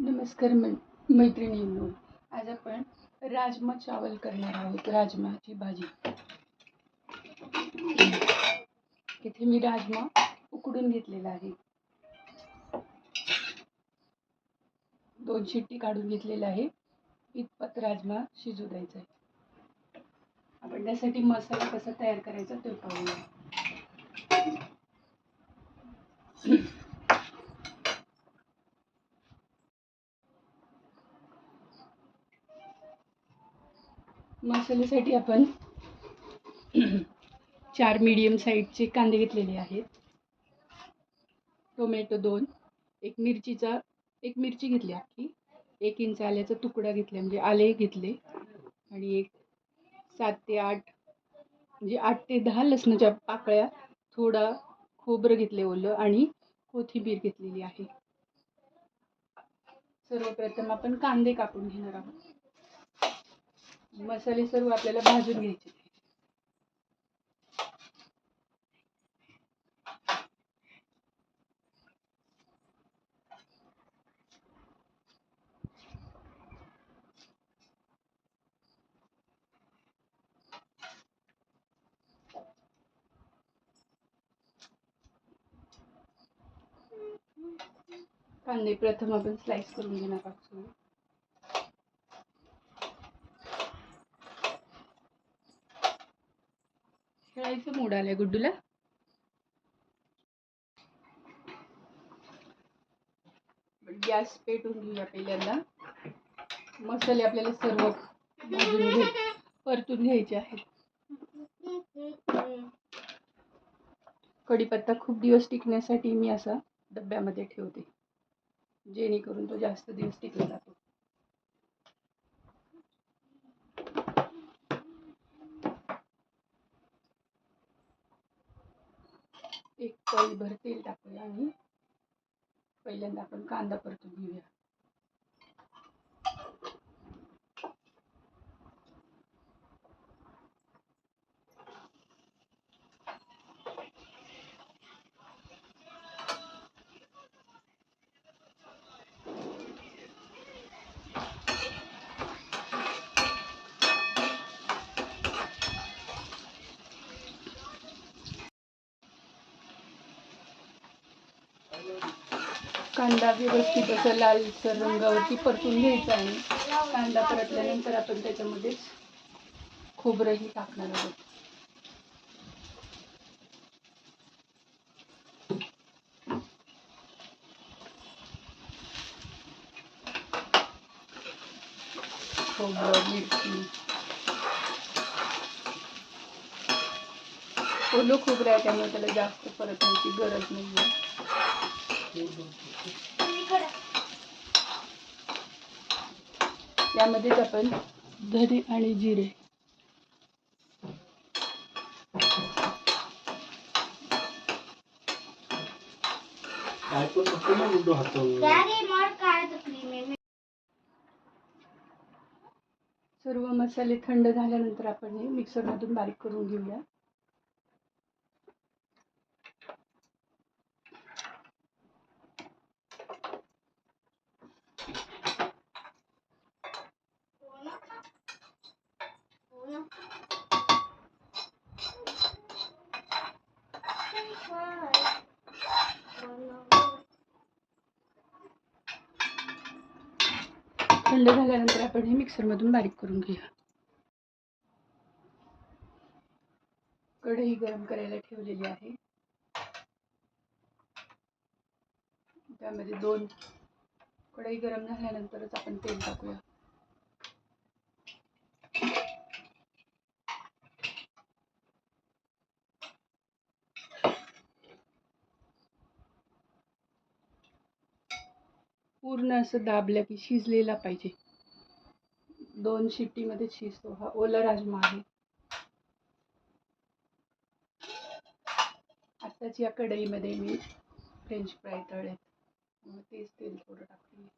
नमस्कार मै मैत्रिणींनो आज आपण राजमा चावल करणार आहोत राजमाची भाजी. इथे मी राजमा उकडून घेतलेला आहे. दोन शिट्टी काढून घेतलेला आहे. इतपत राजमा शिजू द्यायचा आहे. आपण त्यासाठी मसाला कसा तयार करायचा ते पाहूया. मसाल्यासाठी आपण चार मीडियम साईजचे कांदे घेतलेले आहेत. टोमॅटो दोन एक मिरचीचा एक मिरची घेतली अख्खी एक इंच आल्याचा तुकडा घेतला म्हणजे आले घेतले आणि एक सात ते आठ म्हणजे आठ ते दहा लसणाच्या पाकळ्या थोडा खोबरं घेतले ओलं आणि कोथिंबीर घेतलेली आहे. सर्वप्रथम आपण कांदे कापून घेणार आहोत. मसाले सर्व आपल्याला भाजून घ्यायचे. कांदे प्रथम आपण स्लाइस करून घेणार आहोत. खायचं मूड आलाय गुड्डूला. गॅस पेटून घेऊया पहिल्यांदा. मसाले आपल्याला सर्व भाजून घे परतून घ्यायचे आहेत. कढीपत्ता खूप दिवस टिकण्यासाठी मी असा डब्यामध्ये ठेवते. जेणेकरून तो जास्त दिवस टिकला जातो. एक भर तेल टाकूया आणि पहिल्यांदा आपण कांदा परतून घेऊया. कांदा व्यवस्थित असं लालसर रंगावरती परतून घ्यायचा आहे. कांदा परतल्यानंतर आपण त्याच्यामध्ये खोबरंही टाकणार आहोत. खोबरं मिरची. ओलं खोबरं आहे त्यामुळे त्याला जास्त परतण्याची गरज नाही आहे यामध्येच आपण धने आणि जिरे. सर्व मसाले थंड झाल्यानंतर आपण हे मिक्सरमधून बारीक करून घेऊया. थंड झाल्यानंतर आपण हे मिक्सरमधून बारीक करून घेऊया. कढई गरम करायला ठेवलेली आहे. त्यामध्ये दोन कढई गरम झाल्यानंतरच आपण तेल टाकूया. पूर्ण असं दाबलं की शिजलेला पाहिजे. दोन शिट्टीमध्ये शिजतो. हा ओला राजमा आहे. आत्ताच या कढईमध्ये मी फ्रेंच फ्राय तळेत मग तेच तेल थोडं टाकते.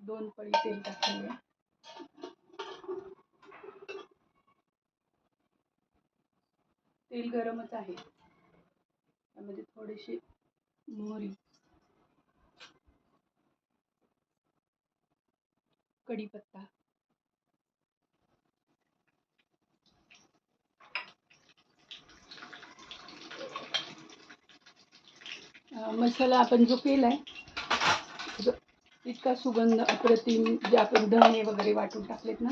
दोन पळी तेल टाकले तेल गरमच आहे. त्यामध्ये थोडीशी मोहरी कढीपत्ता मसाला आपण जो केला आहे इतका सुगंध अप्रतिम जे आपण धणे वगैरे वाटून टाकलेत ना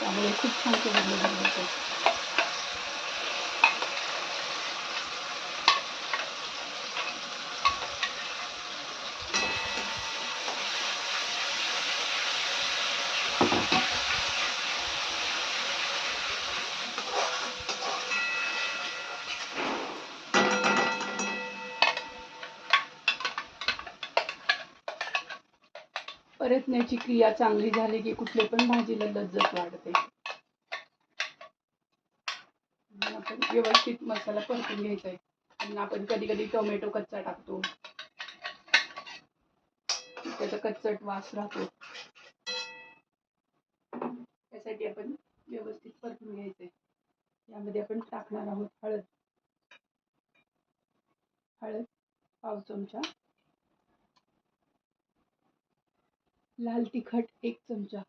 त्यामुळे खूप छान सुगंध बनवतो परतण्याची क्रिया चांगली झाली की कुठले पण भाजीला लज्जत वाढते. आपण व्यवस्थित मसाला परतून घ्यायचा आहे. आणि आपण कधी कधी टोमॅटो कच्चा टाकतो. त्याचा कच्चट वास राहतो. त्यासाठी आपण व्यवस्थित परतून घ्यायचंय यामध्ये आपण टाकणार आहोत हळद. हळद पाव चमचा. लाल तिखट एक चमचा.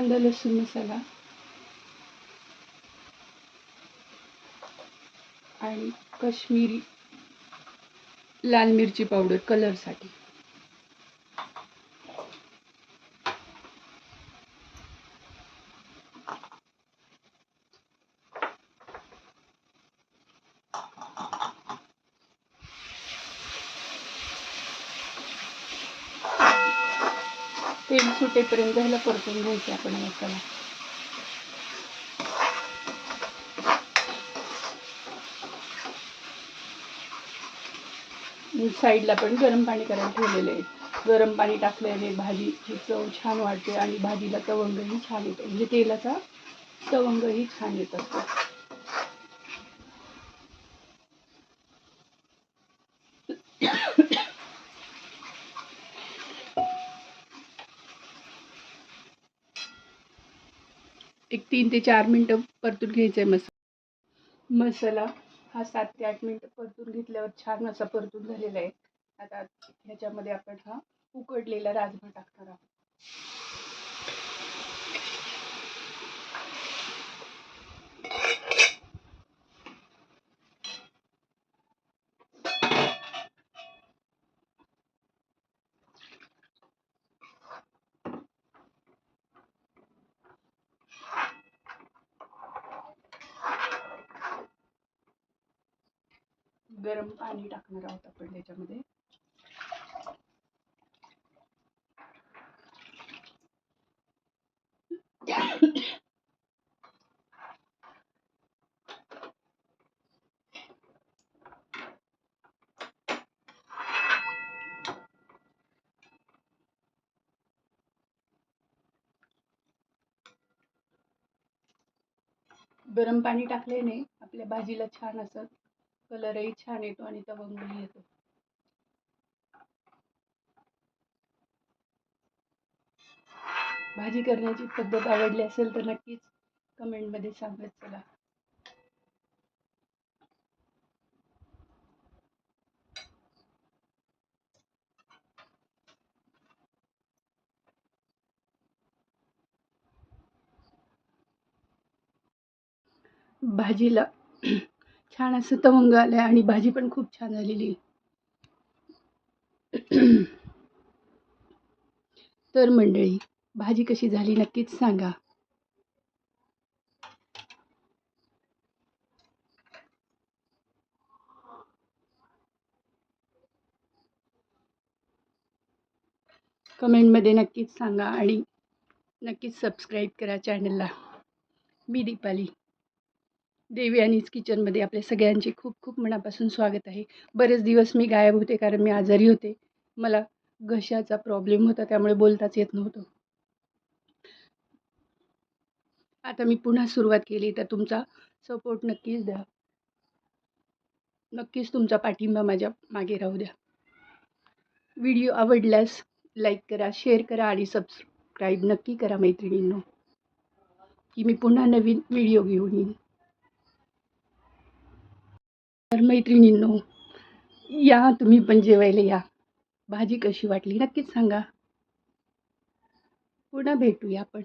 कांदा लसूण मसाला. आणि कश्मीरी लाल मिरची पावडर कलरसाठी तेल ह्याला परतून घ्यायचं आपण मसाला साईडला पण गरम पाणी करायला ठेवलेले आहे. गरम पाणी टाकल्याने भाजीची चव छान वाढते आणि भाजीला तवंगही छान येतो. म्हणजे तेलाचा तवंगही छान येत असतो एक तीन ते चार मिनटं परतून घ्यायचं आहे मसाला मसाला. हा सात ते आठ मिनटं परतून घेतल्यावर छान असा परतून झालेला आहे. आता ह्याच्यामध्ये आपण हा उकडलेला राजमा टाकणार आहोत. गरम पाणी टाकणार आहोत आपण त्याच्यामध्ये. गरम पाणी टाकल्याने आपल्या भाजीला छान असं कलरही छान येतो आणि तवंगही येतो भाजी करण्याची पद्धत आवडली असेल तर नक्कीच कमेंटमध्ये सांगत चला. भाजीला छान असं तवंग आलं आहे आणि भाजी पण खूप छान झालेली. तर मंडळी भाजी कशी झाली नक्कीच सांगा. कमेंटमध्ये नक्कीच सांगा आणि नक्कीच सबस्क्राईब करा चॅनलला मी दीपाली. देवी आणिच किचनमध्ये आपल्या सगळ्यांचे खूप खूप मनापासून स्वागत आहे. बरेच दिवस मी गायब होते कारण मी आजारी होते. मला घशाचा प्रॉब्लेम होता त्यामुळे बोलताच येत नव्हतं. आता मी पुन्हा सुरुवात केली तर तुमचा सपोर्ट नक्कीच द्या. नक्कीच तुमचा पाठिंबा माझ्या मागे राहू द्या. व्हिडिओ आवडल्यास लाईक करा शेअर करा आणि सबस्क्राईब नक्की करा मैत्रिणींनो की मी पुन्हा नवीन व्हिडिओ घेऊन येईन. तर मैत्रिणींनो या तुम्ही पण जेवायला या. भाजी कशी वाटली नक्कीच सांगा. पुन्हा भेटूया आपण.